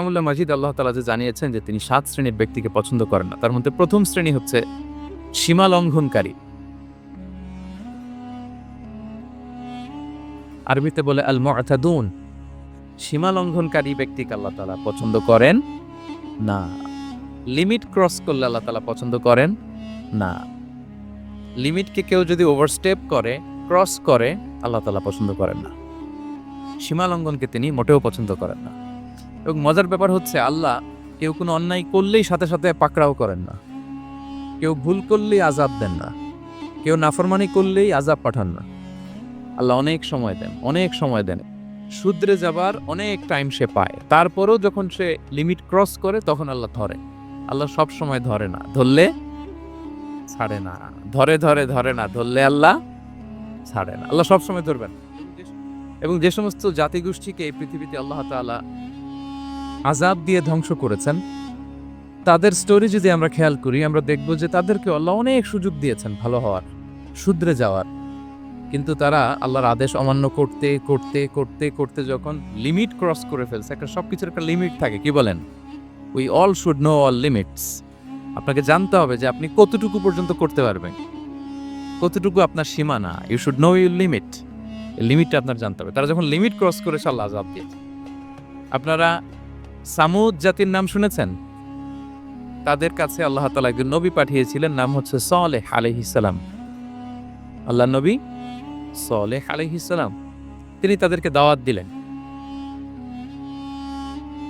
কামুল্লাহ মাজিদ আল্লাহ তালা যে জানিয়েছেন যে তিনি সাত শ্রেণির ব্যক্তিকে পছন্দ করেন না, তার মধ্যে প্রথম শ্রেণি হচ্ছে সীমা লঙ্ঘনকারী। আরবিতে বলে আল মুআতাদুন সীমা লঙ্ঘনকারী ব্যক্তিকে আল্লাহ তালা পছন্দ করেন না। লিমিট ক্রস করলে আল্লাহ তালা পছন্দ করেন না। লিমিটকে কেউ যদি ওভারস্টেপ করে, ক্রস করে, আল্লাহ তালা পছন্দ করেন না। সীমা লঙ্ঘনকে তিনি মোটেও পছন্দ করেন না। এবং মজার ব্যাপার হচ্ছে আল্লাহ কেউ কোনো অন্যায় করলেই সাথে সাথে পাকড়াও করেন না। কেউ ভুল করলেই আজাব দেন না। কেউ নাফরমানি করলেই আজাব পাঠান না। আল্লাহ অনেক সময় দেন, অনেক সময় দেন। শুদ্রে যাবার অনেক টাইম সে পায়। তারপরেও যখন সে লিমিট ক্রস করে, তখন আল্লাহ ধরে আল্লাহ সব সময় ধরে না। ধরলে ছাড়ে না। ধরে ধরে ধরে না। ধরলে আল্লাহ ছাড়ে না। আল্লাহ সব সময় ধরবেন। এবং যে সমস্ত জাতিগোষ্ঠীকে এই পৃথিবীতে আল্লাহ তাআলা আজাব দিয়ে ধ্বংস করেছেন। তাদের স্টোরি যদি আমরা খেয়াল করি, আমরা দেখব যে তাদেরকে আল্লাহ অনেক সুযোগ দিয়েছেন ভালো হওয়ার, শুধরে যাওয়ার। কিন্তু তারা আল্লাহর আদেশ অমান্য করতে করতে করতে করতে যখন লিমিট ক্রস করে ফেলছে, একটা সব কিছুর একটা লিমিট থাকে, কি বলেন? We all should know all limits আপনাকে জানতে হবে যে আপনি কতটুকু পর্যন্ত করতে পারবেন। কতটুকু আপনার সীমানা? You should know your limit লিমিটটা আপনার জানতে হবে। তারা যখন লিমিট ক্রস করেছে, আল্লাহ আজাব দিয়েছে। আপনারা সামুদ জাতির নাম শুনেছেন? তাদের কাছে আল্লাহ তালা একজন নবী পাঠিয়েছিলেন, নাম হচ্ছে সলেহ আলহিসাল্লাম আল্লাহ নবী সলেহ আলহিসাল্লাম তিনি তাদেরকে দাওয়াত দিলেন।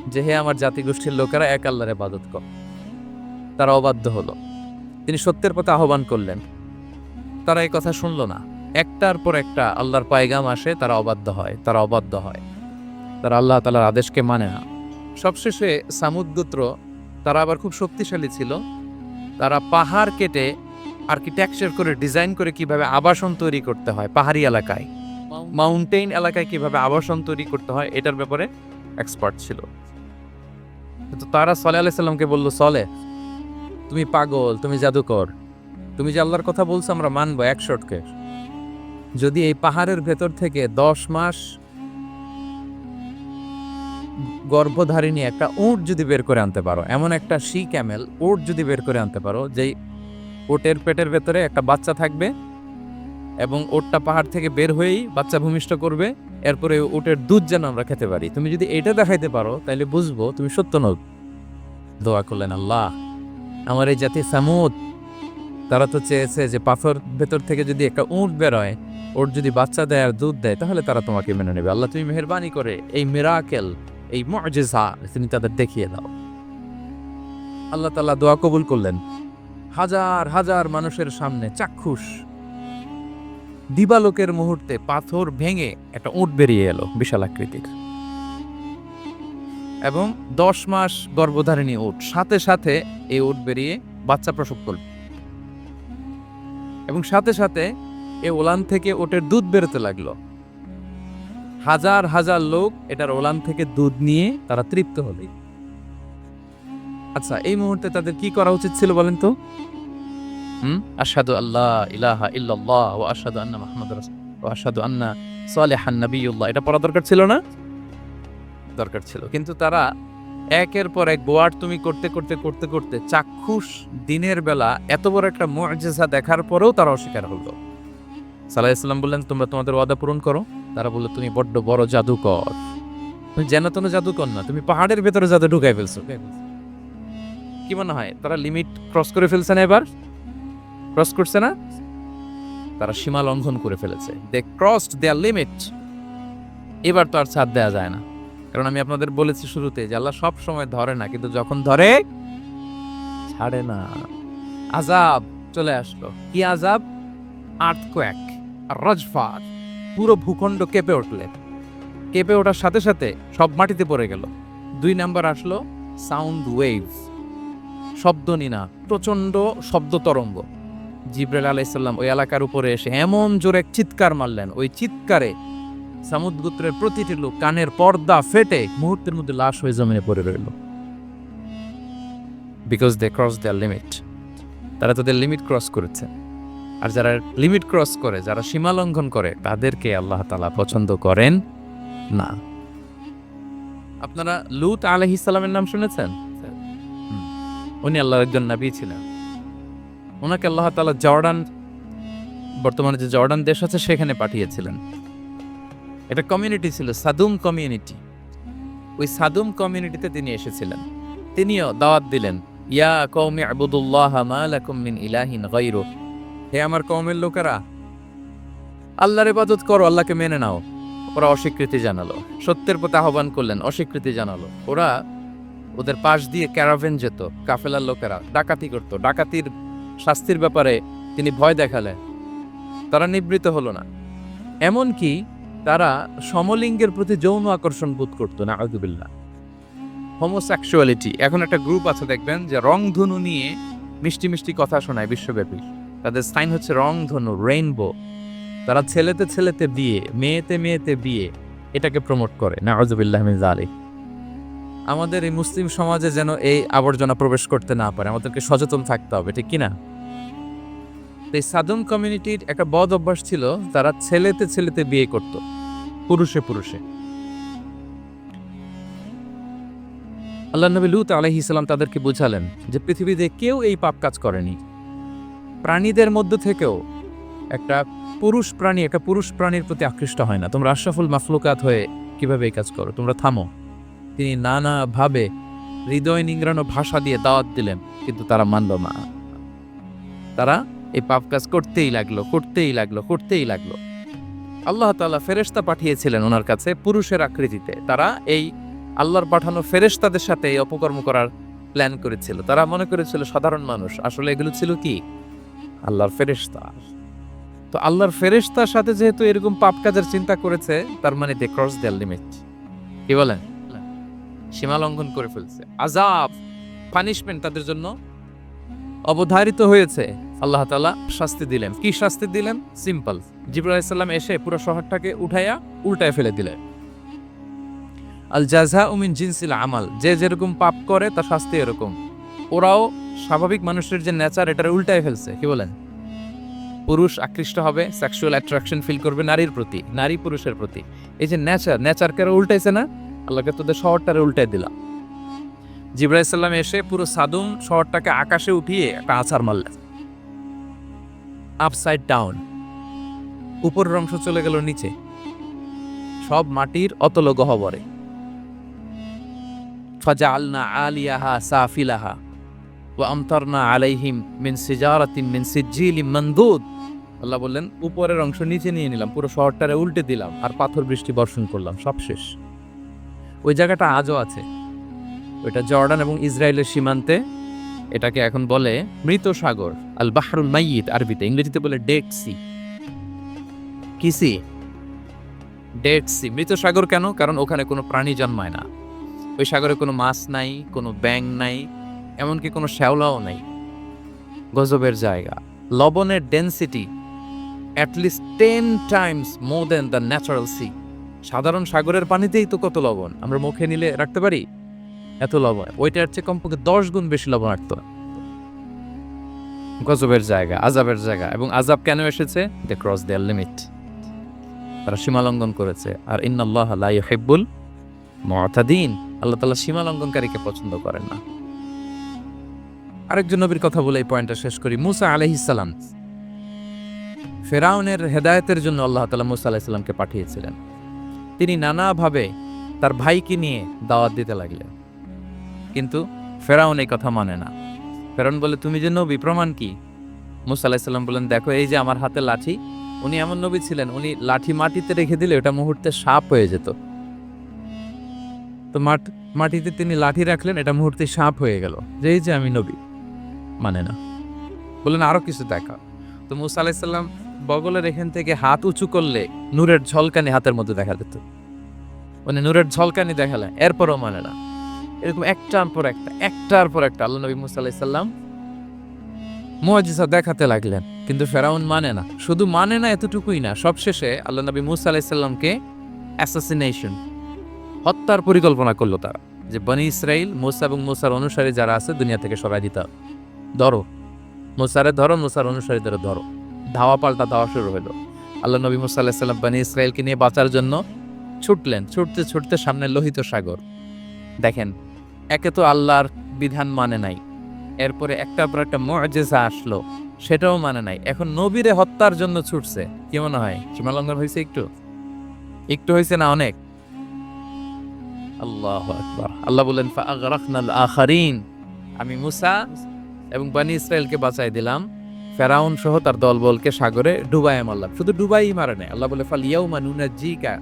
যে হে আমার জাতিগোষ্ঠীর লোকেরা, এক আল্লাহর ইবাদত কর। তারা অবাধ্য হলো। তিনি সত্যের পথে আহ্বান করলেন। তারা এই কথা শুনলো না। একটার পর একটা আল্লাহর পায়গাম আসে, তারা অবাধ্য হয়, তারা অবাধ্য হয়। তারা আল্লাহ তালার আদেশকে মানে না। সবশেষে সামুদ গোত্র, তারা আবার খুব শক্তিশালী ছিল। তারা পাহাড় কেটে আর্কিটেকচার করে ডিজাইন করে কীভাবে আবাসন তৈরি করতে হয় পাহাড়ি এলাকায়। মাউন্টেন এলাকায় কীভাবে আবাসন তৈরি করতে হয় এটার ব্যাপারে এক্সপার্ট ছিল। তো তারা সলে আলাইসাল্লামকে বলল, সলে, তুমি পাগল, তুমি জাদুকর। তুমি যে আল্লাহর কথা বলছো আমরা মানবো এক শর্টকে যদি এই পাহাড়ের ভেতর থেকে দশ মাস গর্ভধারিণী একটা উট যদি বের করে আনতে পারো, এমন একটা শি ক্যামেল উট যদি বের করে আনতে পারো, যেই ওটের পেটের ভেতরে একটা বাচ্চা থাকবে এবং ওটটা পাহাড় থেকে বের হয়েই বাচ্চা ভূমিষ্ঠ করবে, এরপরে ওটের দুধ যেন আমরা খেতে পারি। তুমি যদি এটা দেখাইতে পারো তাহলে বুঝব তুমি সত্য নও দোয়া করলেন আল্লাহ। আমার এই জাতি সামুদ, তারা তো চেয়েছে যে পাথর ভেতর থেকে যদি একটা উঁট বেরোয় ওর যদি বাচ্চা দেয় আর দুধ দেয়, তাহলে তারা তোমাকে মেনে নেবে। আল্লাহ তুমি মেহরবানি করে। এই মিরাকেল এই মজেজা তিনি তাদের দেখিয়ে দাও। আল্লাহ তাল্লাহ দোয়া কবুল করলেন। হাজার হাজার মানুষের সামনে চাক্ষুষ। দিবালোকের মুহূর্তে পাথর ভেঙে একটা উট বেরিয়ে এলো বিশাল আকৃতির। এবং দশ মাস গর্ভধারিণী উট, সাথে সাথে এই উট বেরিয়ে বাচ্চা প্রসব করল। এবং সাথে সাথে এ ওলান থেকে ওটের দুধ বেরোতে লাগল। হাজার হাজার লোক এটার ওলান থেকে দুধ নিয়ে তারা তৃপ্ত হলো। আচ্ছা এই মুহূর্তে তাদের কি করা উচিত ছিল বলেন তো? হুম? আশহাদু আল্লাহ ইলাহা ইল্লাল্লাহ ওয়া আশহাদু আন্না মুহাম্মাদুর রাসূল ওয়া আশহাদু আন্না সালিহান নাবিয়্যুল্লাহ এটা পড়া দরকার ছিল না? দরকার ছিল। কিন্তু তারা একের পর এক গোয়ার তুমি করতে করতে করতে করতে চাক্ষুষ দিনের বেলা এত বড় একটা মুআজিজা দেখার পরেও তারা অস্বীকার হলো। সাল্লাহ ইসলাম বললেন তোমরা তোমাদের ওয়াদা পূরণ করো। তারা বলল, তুমি বড্ড বড় জাদুকর। তুমি যেন তেন জাদুকর না, তুমি পাহাড়ের ভেতরে জাদু ঢুকাই ফেলছো। কি মনে হয়, তারা লিমিট ক্রস করে ফেলছে না এবার? ক্রস করছে না? তারা সীমা লঙ্ঘন করে ফেলেছে। দে ক্রসড দেয়ার লিমিট এবার তো আর ছাড় দেওয়া যায় না। কারণ আমি আপনাদের বলেছি শুরুতে যে আল্লাহ সব সময় ধরে না, কিন্তু যখন ধরে, ছাড়ে না। আজাব চলে আসলো। কি আজাব আর্থকোয়াক আর রজফার। পুরো ভূখণ্ড কেঁপে উঠলে। কেঁপে ওঠার সাথে সাথে সব মাটিতে পড়ে গেল। দুই নাম্বার আসলো সাউন্ড ওয়েভ শব্দ নিনা, প্রচণ্ড শব্দ তরঙ্গ। জিব্রাইল আলাইসাল্লাম ওই এলাকার উপরে এসে এমন জোরে চিৎকার মারলেন। ওই চিৎকারে সামুদ্রগুত্রের প্রতিটি লোক কানের পর্দা ফেটে মুহূর্তের মধ্যে লাশ হয়ে জমিনে পড়ে রইল। Because they cross their limit তারা তাদের লিমিট ক্রস করেছে। আর যারা লিমিট ক্রস করে, যারা সীমা লঙ্ঘন করে, তাদেরকে আল্লাহ তালা পছন্দ করেন না। আপনারা লুত আলহি নাম শুনেছেন? উনি আল্লাহর একজন নবী ছিলেন। ওনাকে আল্লাহ তাআলা জর্ডান, বর্তমানে যে জর্ডান দেশ আছে, সেখানে পাঠিয়েছিলেন। এটা কমিউনিটি ছিল, সাদুম কমিউনিটি ওই সাদুম কমিউনিটিতে তিনি এসেছিলেন। তিনিও দাওয়াত দিলেন, ইয়া কৌমি আবুদুল্লাহ মা লাকুম মিন ইলাহিন গায়রু হে আমার কওমের লোকেরা, আল্লাহর ইবাদত করো, আল্লাহকে মেনে নাও। ওরা অস্বীকৃতি জানালো, সত্যের প্রতি আহ্বান করলেন, অস্বীকৃতি জানালো। ওরা ওদের পাশ দিয়ে ক্যারাভেন যেত, কাফেলার লোকেরা, ডাকাতি করত। ডাকাতির শাস্তির ব্যাপারে তিনি ভয় দেখালেন। তারা নিবৃত হলো না। এমনকি তারা সমলিঙ্গের প্রতি যৌন আকর্ষণ বোধ করতো না আদুবিল্লা হোমোসেক্সুয়ালিটি এখন একটা গ্রুপ আছে, দেখবেন, যে রংধনু নিয়ে মিষ্টি মিষ্টি কথা শোনায় বিশ্বব্যাপী। তাদের সাইন হচ্ছে রংধনু রেইনবো তারা ছেলেতে ছেলেতে বিয়ে, মেয়েতে মেয়েতে বিয়ে, এটাকে প্রমোট করে। না আজবিল্লাহ জালি আমাদের এই মুসলিম সমাজে যেন এই আবর্জনা প্রবেশ করতে না পারে, আমাদেরকে সচেতন থাকতে হবে, ঠিক কিনা? এই সাদম কমিউনিটির একটা বদ অভ্যাস ছিল, তারা ছেলেতে ছেলেতে বিয়ে করত, পুরুষে পুরুষে। আল্লাহ নবী লুত আলহি ইসলাম তাদেরকে বুঝালেন যে পৃথিবীতে কেউ এই পাপ কাজ করেনি। প্রাণীদের মধ্য থেকেও একটা পুরুষ প্রাণী, একটা পুরুষ প্রাণীর প্রতি আকৃষ্ট হয় না। তোমরা আশরাফুল মাফলুকাত হয়ে কীভাবে এই কাজ করো? তোমরা থামো। তিনি নানাভাবে হৃদয় নিংড়ানো ভাষা দিয়ে দাওয়াত দিলেন, কিন্তু তারা মানল না। তারা এই পাপ কাজ করতেই লাগল করতেই লাগল করতেই লাগল। আল্লাহ তালা ফেরেশতা পাঠিয়েছিলেন ওনার কাছে পুরুষের আকৃতিতে। তারা এই আল্লাহর পাঠানো ফেরেশতাদের সাথে এই অপকর্ম করার প্ল্যান করেছিল। তারা মনে করেছিল, সাধারণ মানুষ। আসলে এগুলো ছিল কি? আল্লাহর ফেরেশতা। তো আল্লাহর ফেরেশতার সাথে যেহেতু এরকম পাপ কাজের চিন্তা করেছে, তার মানে দে ক্রস দেয়ার লিমিট কি বলেন? সীমা লঙ্ঘন করে ফেলছে। আজাব পানিশমেন্ট তাদের জন্য অবধারিত হয়েছে। আল্লাহ তাআলা শাস্তি দিলেন। কি শাস্তি দিলেন? সিম্পল সালাম এসে পুরো শহরটাকে উঠাইয়া উল্টায় ফেলে দিলেন আল জাজা উমিন জিনসিল আমাল। যে যেরকম পাপ করে, তার শাস্তি এরকম। ওরাও স্বাভাবিক মানুষের যে নেচার এটার উল্টায় ফেলছে। কি বলেন? পুরুষ আকৃষ্ট হবে সেক্সুয়াল অ্যাট্রাকশন ফিল করবে নারীর প্রতি, নারী পুরুষের প্রতি। এই যে নেচার নেচারকে উল্টাইছে না? আল্লাহকে তোদের শহরটারে উল্টাই দিলাম। জিব্রাইসাল্লাম এসে পুরো সাদুম শহরটাকে আকাশে উঠিয়ে একটা আছাড় মারলেন। আপসাইড ডাউন উপরের অংশ চলে গেল নিচে। সব মাটির অতল গহবরে ফাজালনা আলিয়াহা সাফিলাহা। ওয়া আমতারনা আলাইহিম মিন সিজারাতিন মিন সিজ্জিলিম মানদুদ আল্লাহ বললেন, উপরের অংশ নিচে নিয়ে নিলাম, পুরো শহরটারে উল্টে দিলাম, আর পাথর বৃষ্টি বর্ষণ করলাম, সব শেষ। ওই জায়গাটা আজও আছে। ওইটা জর্ডান এবং ইসরায়েলের সীমান্তে, এটাকে এখন বলে মৃত সাগর, আল বাহরুল মাইয়িত আরবিতে, ইংরেজিতে বলে ডেড সি। কি সি? Dead sea. মৃত সাগর কেন? কারণ ওখানে কোনো প্রাণী জন্মায় না। ওই সাগরে কোনো মাছ নাই, কোনো ব্যাং নাই এমনকি কোনো শ্যাওলাও নেই। গজবের জায়গা। লবণের density at least ten times more than the natural sea সাধারণ সাগরের পানিতেই তো কত লবণ? আমরা মুখে নিলে রাখতে পারি? এত লবণ। ওইটার চেয়ে কমপক্ষে দশ গুণ বেশি লবণাক্ত গজবের জায়গা আজাবের জায়গা। এবং আজাব কেন এসেছে? দে ক্রস দেয়ার লিমিট তারা সীমা লঙ্ঘন করেছে। আর ইন্নাল্লাহ লা ইউহিব্বুল মুতাদিন। আল্লাহ তালা সীমা লঙ্ঘনকারীকে পছন্দ করেন না। আরেকজন নবীর কথা বলে এই পয়েন্টটা শেষ করি। মুসা আলাইহিস সালাম। ফেরাউনের হেদায়তের জন্য আল্লাহ তাআলা মুসা আলাইহিস সালামকে পাঠিয়েছিলেন। তিনি নানাভাবে তার ভাইকে নিয়ে দাওয়াত দিতে লাগলেন। কিন্তু ফেরাউন এই কথা মানে না। ফেরাউন বলে, তুমি যে নবী, প্রমাণ কি? মুসা আলাহিসাল্লাম বলেন, দেখো, এই যে আমার হাতে লাঠি, উনি এমন নবী ছিলেন, উনি লাঠি মাটিতে রেখে দিলে ওটা মুহূর্তে সাপ হয়ে যেত। তো মাট মাটিতে তিনি লাঠি রাখলেন, এটা মুহূর্তে সাপ হয়ে গেল। যে এই যে আমি নবী। মানে না। বললেন, আরও কিছু দেখা। তো মুসা আলাহিসাল্লাম বগলের এখান থেকে হাত উঁচু করলে নূরের ঝলকানি হাতের মধ্যে দেখা যেত মানে নূরের ঝলকানি দেখালে, এরপরও মানে না। এরকম একটার পর একটা, একটার পর একটা আল্লাহ নবী মুসা আলাইসাল্লাম দেখাতে লাগলেন। কিন্তু ফেরাউন মানে না। শুধু মানে না, এতটুকুই না। সবশেষে আল্লাহ নবী মুসা আলাইসাল্লামকে অ্যাসাসিনেশন হত্যার পরিকল্পনা করল তারা। যে বনি ইসরাইল মুসা এবং মুসার অনুসারী যারা আছে, দুনিয়া থেকে সরাই দিতে হবে। ধরো। মুসারে ধরো, মুসার অনুসারীদের ধরো। ধাওয়া পাল্টা ধাওয়া শুরু হলো। আল্লাহ নবী মুসা আলাহিসাল্লাম বনি ইসরায়েলকে নিয়ে বাঁচার জন্য ছুটলেন। ছুটতে ছুটতে সামনে লোহিত সাগর। দেখেন, একে তো আল্লাহর বিধান মানে নাই। এরপরে একটার পর একটা মজেজা আসলো। সেটাও মানে নাই। এখন নবীরে হত্যার জন্য ছুটছে। কি মনে হয়? সীমালঙ্ঘন হয়েছে একটু? একটু হয়েছে না অনেক? আল্লাহ আল্লাহ বলেন আমি মুসা এবং বানি ইসরায়েলকে বাঁচাই দিলাম। ফেরাউন সহ তার দলবলকে সাগরে ডুবাই মারলাম। শুধু ডুবাই মারে নাই, আল্লাহ বলে, ফাল ইয়াউমা নুনাজ্জিকা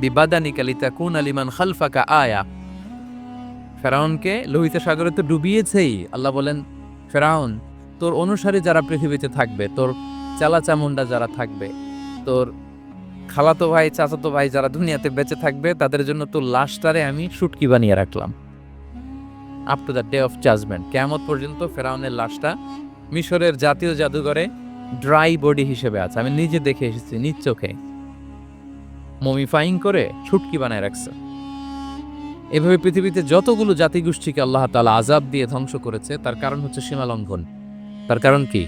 বিবাদানিকা লিতাকুনা লিমান খালফাকা আয়া। ফেরাউনকে লোহিত সাগরে তো ডুবিয়েছেই। আল্লাহ বলেন, ফেরাউন, তোর অনুসারী যারা পৃথিবীতে থাকবে, তোর চালা চামুন্ডা যারা থাকবে, তোর খালাতো ভাই, চাচাতো ভাই যারা দুনিয়াতে বেঁচে থাকবে, তাদের জন্য তোর লাশটারে আমি শুটকি বানিয়ে রাখলাম। Up to the day of judgement কেমত পর্যন্ত ফেরাউনের লাশটা মিশরের জাতীয় জাদুঘরে ড্রাই বডি হিসেবে আছে। আমি নিজে দেখে এসেছি, নিজ চোখে। মমিফাইং করে ছুটকি বানায় রাখছে। এভাবে পৃথিবীতে যতগুলো জাতিগোষ্ঠীকে আল্লাহ তালা আজাব দিয়ে ধ্বংস করেছে, তার কারণ হচ্ছে সীমা লঙ্ঘন। তার কারণ কি?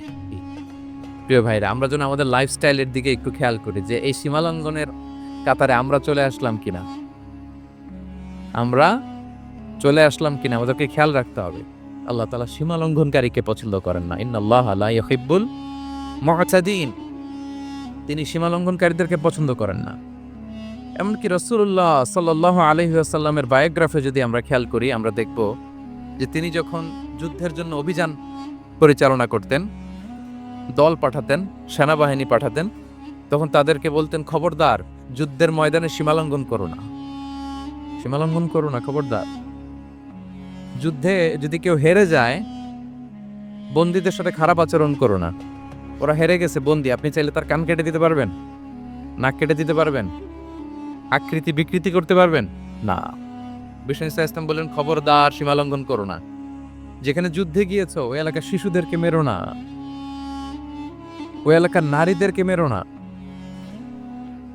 প্রিয় ভাইরা, আমরা যেন আমাদের লাইফস্টাইলের দিকে একটু খেয়াল করি যে এই সীমা লঙ্ঘনের কাতারে আমরা চলে আসলাম কিনা। আমরা চলে আসলাম কিনা, আমাদেরকে খেয়াল রাখতে হবে। আল্লাহ তালা সীমা লঙ্ঘনকারীকে পছন্দ করেন না। ইন্নাল্লাহ আলা ইহিব্বুল মুআতাদিন তিনি সীমা লঙ্ঘনকারীদেরকে পছন্দ করেন না। এমনকি রসুল্লাহ সাল্লাহ আলহিহাসাল্লামের বায়োগ্রাফে যদি আমরা খেয়াল করি, আমরা দেখব যে তিনি যখন যুদ্ধের জন্য অভিযান পরিচালনা করতেন, দল পাঠাতেন, সেনাবাহিনী পাঠাতেন, তখন তাদেরকে বলতেন, খবরদার, যুদ্ধের ময়দানে সীমালঙ্ঘন করো না। সীমালঙ্ঘন করো না, খবরদার। যুদ্ধে যদি কেউ হেরে যায়, বন্দীদের সাথে খারাপ আচরণ করো না। ওরা হেরে গেছে, বন্দি। আপনি চাইলে তার কান কেটে দিতে পারবেন, নাক কেটে দিতে পারবেন, আকৃতি বিকৃতি করতে পারবেন। না। বিষ্ণু ইসা ইসলাম বললেন খবরদার, সীমালঙ্ঘন করো না। যেখানে যুদ্ধে গিয়েছো, ওই এলাকার শিশুদেরকে মেরো না। ওই এলাকার নারীদেরকে মেরো না।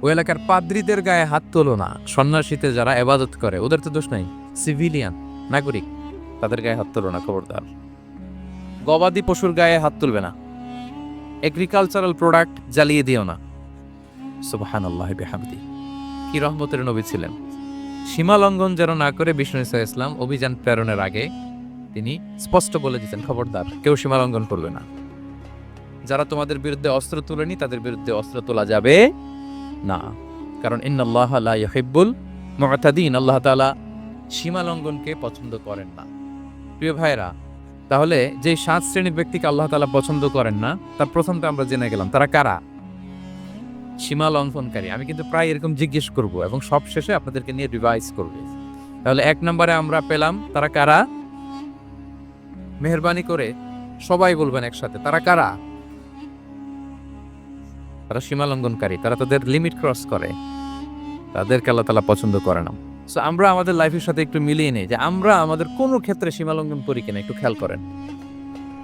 ওই এলাকার পাদ্রীদের গায়ে হাত তোলো না। সন্ন্যাসীতে যারা এবাদত করে, ওদের তো দোষ নাই। সিভিলিয়ান, নাগরিক। তাদের গায়ে হাত তোলো না, খবরদার। গবাদি পশুর গায়ে হাত তুলবে না। এগ্রিকালচারাল প্রোডাক্ট জ্বালিয়ে দিও না। সুবাহান আল্লাহ বেহামদি। কি রহমতের নবী ছিলেন। সীমা লঙ্ঘন যেন না করে বিষ্ণু ইসা ইসলাম অভিযান প্রেরণের আগে তিনি স্পষ্ট বলে দিতেন, খবরদার, কেউ সীমা লঙ্ঘন করবে না। যারা তোমাদের বিরুদ্ধে অস্ত্র তোলেনি, তাদের বিরুদ্ধে অস্ত্র তোলা যাবে না। কারণ ইন্নাল্লাহ লা ইউহিব্বুল মুআতাদিন আল্লাহ তাআলা সীমা লঙ্ঘনকে পছন্দ করেন না। প্রিয় ভাইরা তাহলে যে সাত শ্রেণির ব্যক্তিকে আল্লাহ তালা পছন্দ করেন না, তার প্রথমটা আমরা জেনে গেলাম, তারা কারা? সীমা লঙ্ঘনকারী। আমি কিন্তু প্রায় এরকম জিজ্ঞেস করব এবং সব শেষে আপনাদেরকে নিয়ে রিভাইজ করব। তাহলে এক নম্বরে আমরা পেলাম, তারা কারা? মেহরবানি করে সবাই বলবেন একসাথে, তারা কারা? তারা সীমা লঙ্ঘনকারী, তারা তাদের লিমিট ক্রস করে। তাদেরকে আল্লাহ তালা পছন্দ করে না। সো আমরা আমাদের লাইফের সাথে একটু মিলিয়ে নিই যে আমরা আমাদের কোনো ক্ষেত্রে সীমা লঙ্ঘন করি কিনা, একটু খেয়াল করেন।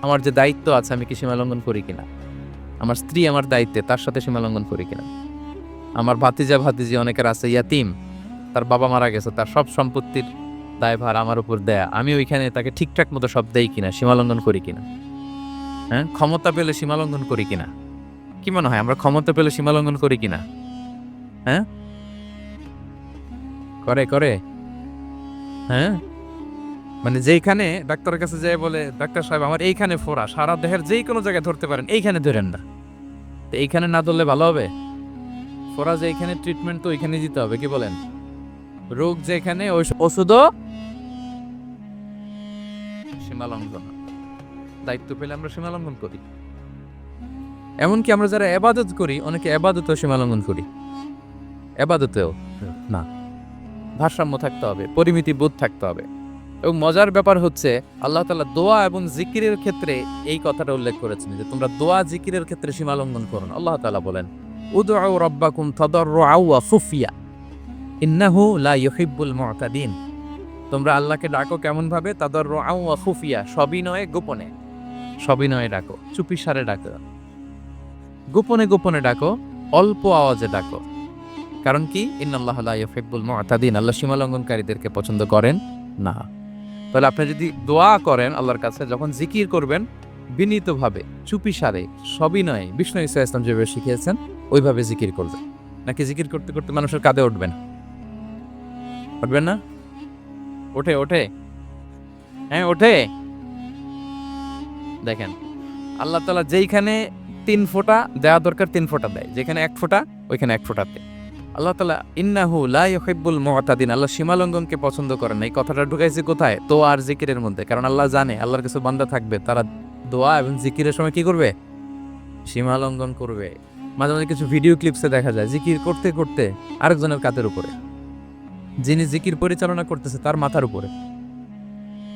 আমার যে দায়িত্ব আছে, আমি কি সীমালঙ্ঘন করি কিনা? আমার স্ত্রী আমার দায়িত্বে, তার সাথে সীমালঙ্ঘন করি কিনা? আমার ভাতিজা, ভাতিজি অনেকের আছে, ইয়াতিম, তার বাবা মারা গেছে, তার সব সম্পত্তির দায়ভার আমার উপর দেয়া। আমি ওইখানে তাকে ঠিকঠাক মতো সব দেই কিনা, সীমালঙ্ঘন করি কিনা? হ্যাঁ? ক্ষমতা পেলে সীমালঙ্ঘন করি কিনা? কি মনে হয়, আমরা ক্ষমতা পেলে সীমালঙ্ঘন করি কিনা? হ্যাঁ? করে করে। হ্যাঁ? মানে যেইখানে ডাক্তারের কাছে যেয়ে বলে, ডাক্তার সাহেব, আমার এইখানে ফোড়া, সারা দেহের যেই কোনো জায়গায় ধরতে পারেন, এইখানে ধরেন না। তো এইখানে না ধরলে ভালো হবে? ফোড়া যে এইখানে ট্রিটমেন্ট তো ওইখানে দিতে হবে, কি বলেন? রোগ যেখানে, ওই ওষুধও সীমালঙ্ঘন। দায়িত্ব পেলে আমরা সীমালঙ্ঘন করি। এমনকি আমরা যারা এবাদত করি, অনেকে এবাদতেও সীমালঙ্ঘন করি। এবাদতেও, না। ভারসাম্য থাকতে হবে, পরিমিতি বোধ থাকতে হবে। এবং মজার ব্যাপার হচ্ছে, আল্লাহ তালা দোয়া এবং জিকিরের ক্ষেত্রে এই কথাটা উল্লেখ করেছেন যে, তোমরা দোয়া জিকিরের ক্ষেত্রে সীমালঙ্ঘন করো না। আল্লাহ তালা বলেন উদউ রব্বাকুম তাদাররুআও ওয়া খুফিয়া ইন্নাহু লা ইউহিব্বুল মুতাদিন। তোমরা আল্লাহকে ডাকো কেমন ভাবে? তাদাররুআও ওয়া খুফিয়া সবিনয়ে গোপনে। সবিনয়ে ডাকো চুপিসারে ডাকো। গোপনে গোপনে ডাকো, অল্প আওয়াজে ডাকো। কারণ কি? ইন্নাল্লাহ লা ইউহিব্বুল মুতাদিন, আল্লাহ সীমালঙ্ঘনকারীদেরকে পছন্দ করেন না। তাহলে আপনি যদি দোয়া করেন আল্লাহর কাছে, যখন জিকির করবেন, বিনীতভাবে, চুপিসারে, সবিনয়ে, বিষ্ণু ইসা ইসলাম যেভাবে শিখিয়েছেন, ওইভাবে জিকির করবেন। নাকি জিকির করতে করতে মানুষের কাঁধে উঠবেন উঠবেন না? ওঠে ওঠে। হ্যাঁ ওঠে। দেখেন, আল্লাহ তালা যেইখানে তিন ফোঁটা দেওয়া দরকার তিন ফোঁটা দেয়। যেখানে এক ফোঁটা, ওইখানে এক ফোঁটা দেয়। আল্লাহ তালা ইন্নাহু লা ইউহিব্বুল মুআতাদিন আল্লাহ সীমালঙ্ঘনকে পছন্দ করেন এই কথাটা ঢুকাইছে কোথায়? তো আর জিকিরের মধ্যে। কারণ আল্লাহ জানে, আল্লাহর কিছু বান্দা থাকবে, তারা দোয়া এবং জিকিরের সময় কি করবে? সীমালঙ্ঘন করবে। মাঝে মাঝে কিছু ভিডিও ক্লিপসে দেখা যায়, জিকির করতে করতে আরেকজনের কাতের উপরে। যিনি জিকির পরিচালনা করতেছে, তার মাথার উপরে।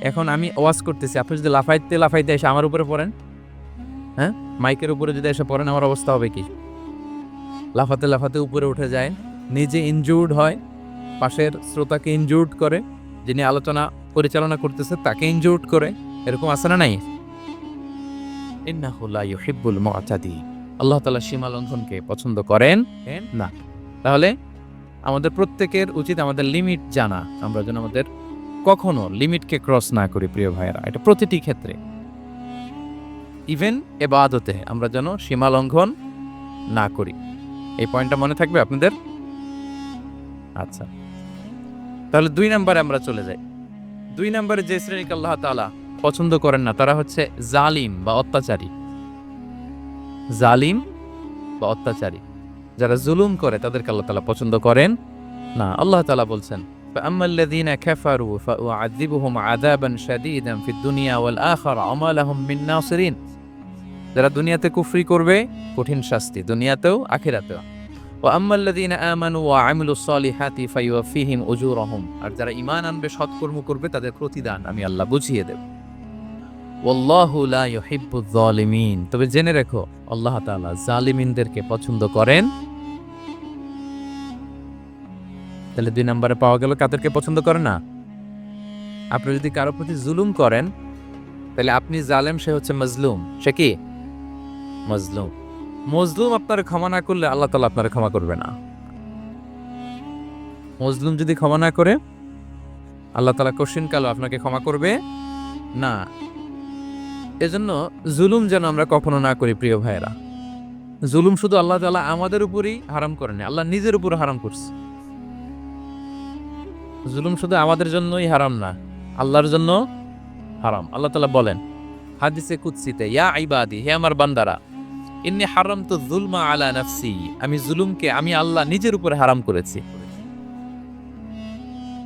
এখন আমি ওয়াজ করতেছি, আপনি যদি লাফাইতে লাফাইতে এসে আমার উপরে পড়েন হ্যাঁ? মাইকের উপরে যদি এসে পড়েন, আমার অবস্থা হবে কি? লাফাতে লাফাতে উপরে উঠে যায়। নিজে ইনজুর্ড হয় পাশের শ্রোতাকে ইনজুর্ড করে যিনি আলোচনা পরিচালনা করতেছে তাকে ইনজুর্ড করে। এরকম আছে না নাই? আল্লাহ তাআলা সীমা লঙ্ঘনকে পছন্দ করেন না। তাহলে আমাদের প্রত্যেকের উচিত আমাদের লিমিট জানা। আমরা যেন আমাদের কখনো লিমিটকে ক্রস না করি প্রিয় ভাইয়েরা। এটা প্রতিটি ক্ষেত্রে। ইভেন এবাদতে আমরা যেন সীমা লঙ্ঘন না করি। এই পয়েন্টটা মনে থাকবে আপনাদের আচ্ছা তাহলে দুই নম্বরে আমরা চলে যাই দুই নম্বরে যে শ্রেণীকে আল্লাহ তাআলা পছন্দ করেন না তারা হচ্ছে জালিম বা অত্যাচারী জালিম বা অত্যাচারী যারা জুলুম করে তাদেরকে আল্লাহ তাআলা পছন্দ করেন না আল্লাহ তাআলা বলছেন فأما الذين كفروا فأعذبهم عذابا شديدا في الدنيا والآخرة وما لهم من ناصرين যারা দুনিয়াতে কুফরি করবে, কঠিন শাস্তি, দুনিয়াতেও, আখেরাতেও। ও আম্মাল্লাযীনা আমানু ওয়া আমিলুস সলিহাতি ফায়ুওয়াফিহিম উজুরহুম। আর যারা ঈমান আনবে, সৎকর্ম করবে, তাদের প্রতিদান আমি আল্লাহ বুঝিয়ে দেব। যালিমিন তবে জেনে রেখো, আল্লাহ তাআলা জালিমিনদেরকে পছন্দ করেন। তাহলে দুই নম্বরে পাওয়া গেল, কাদেরকে পছন্দ করেন না? আপনি যদি কারও প্রতি জুলুম করেন, তাহলে আপনি জালেম, সে হচ্ছে মজলুম। সে কি? মজলুম। মজলুম আপনার ক্ষমা না করলে আল্লাহ তালা আপনার ক্ষমা করবে না। মজলুম যদি ক্ষমা না করে, আল্লাহ তালা কশিন কালো আপনাকে ক্ষমা করবে না। এজন্য জুলুম যেন আমরা কখনো না করি, প্রিয় ভাইয়েরা। জুলুম শুধু আল্লাহ তালা আমাদের উপরই হারাম করেনি, আল্লাহ নিজের উপর হারাম করছে। জুলুম শুধু আমাদের জন্যই হারাম না, আল্লাহর জন্য হারাম। আল্লাহ তালা বলেন, হাদিসে কুৎসিতে ইয়া আইবাদি হে আমার বান্দারা ইন্নি হারাম তো জুলমা আলা নাফসি, আমি জুলুমকে আমি আল্লাহ নিজের উপরে হারাম করেছি।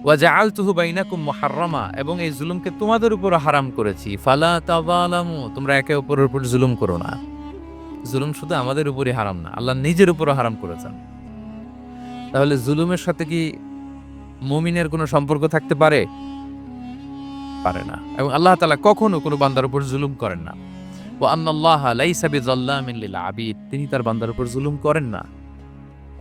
ওয়াজআলতুহু বাইনাকুম মুহাররামা, এবং এই জুলুমকে তোমাদের উপর হারাম করেছি। ফালা তাযালামু, তোমরা একে অপরের উপর জুলুম করো না। জুলুম শুধু আমাদের উপরই হারাম না, আল্লাহ নিজের উপরও হারাম করেছেন। তাহলে জুলুমের সাথে কি মুমিনের কোনো সম্পর্ক থাকতে পারে? পারে না। এবং আল্লাহ তালা কখনো কোনো বান্দার উপর জুলুম করেন না। ও আন্নাল্লাহ লাইসা বিযাল্লামিন লিল আবিদ তিনি তার বান্দার উপর জুলুম করেন না।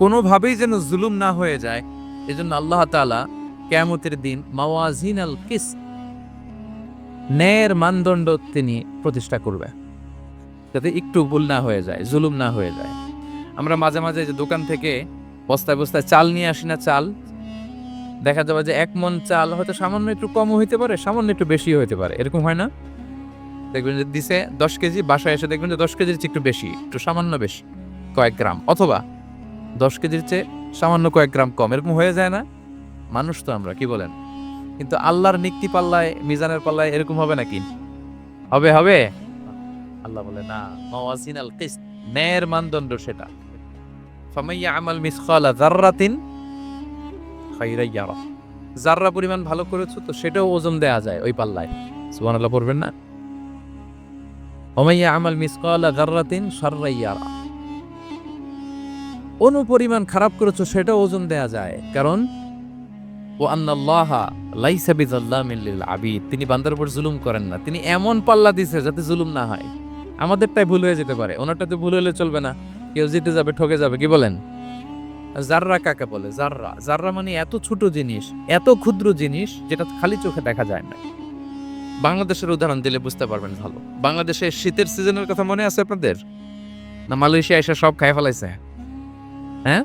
কোনোভাবেই যেন জুলুম না হয়ে যায়, এজন্য আল্লাহ তাআলা কিয়ামতের দিন মাওয়াজিন আল কিস ন্যায়ের মানদণ্ড তিনি প্রতিষ্ঠা করবে যাতে একটু ভুল না হয়ে যায়, জুলুম না হয়ে যায়। আমরা মাঝে মাঝে যে দোকান থেকে বস্তায় বস্তায় চাল নিয়ে আসি না চাল, দেখা যাবে যে এক মন চাল হয়তো সামান্য একটু কমও হইতে পারে, সামান্য একটু বেশি হইতে পারে। এরকম হয় না? দেখবেন যে দিছে দশ কেজি, বাসায় এসে দেখবেন যে দশ কেজির চেয়ে একটু বেশি, একটু সামান্য বেশি, কয়েক গ্রাম। অথবা দশ কেজির চেয়ে সামান্য কয়েক গ্রাম কম, এরকম হয়ে যায় না? মানুষ তো আমরা, কি বলেন? কিন্তু আল্লাহর নিক্তি পাল্লায়, মিজানের পাল্লায় এরকম হবে নাকি? হবে হবে? আল্লাহ বলে, না মাওয়াজিন আল কিস্ত, ন্যায়ের মানদণ্ড সেটা। ফামাইয়া আমাল মিসকালা যাররাতিন খাইরাই ইয়ারা। যাররা পরিমাণ ভালো করেছ, তো সেটাও ওজন দেয়া যায় ওই পাল্লায়। সুবহানাল্লাহ, পড়বেন না? আমাল অনুপরিমাণ খারাপ করেছ, সেটা ওজন দেয়া যায়। কারণ, ও আন্নাল্লাহ আবিদ। তিনি বান্দার উপর জুলুম করেন না। তিনি এমন পাল্লা দিছে যাতে জুলুম না হয়। আমাদেরটাই ভুল হয়ে যেতে পারে। ওনারটাতে ভুল হলে চলবে না। কেউ জিতে যাবে, ঠকে যাবে। কি বলেন? জাররা কাকে বলে? জাররা। জাররা মানে এত ছোট জিনিস, এত ক্ষুদ্র জিনিস, যেটা খালি চোখে দেখা যায় না। বাংলাদেশের উদাহরণ দিলে বুঝতে পারবেন ভালো। বাংলাদেশে শীতের সিজনের কথা মনে আছে আপনাদের? না, মালয়েশিয়া এসে সব খাই ফেলাইছে? হ্যাঁ?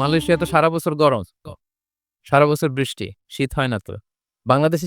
মালয়েশিয়া তো সারা বছর গরম সারা বছর বৃষ্টি, শীত হয় না তো। বাংলাদেশে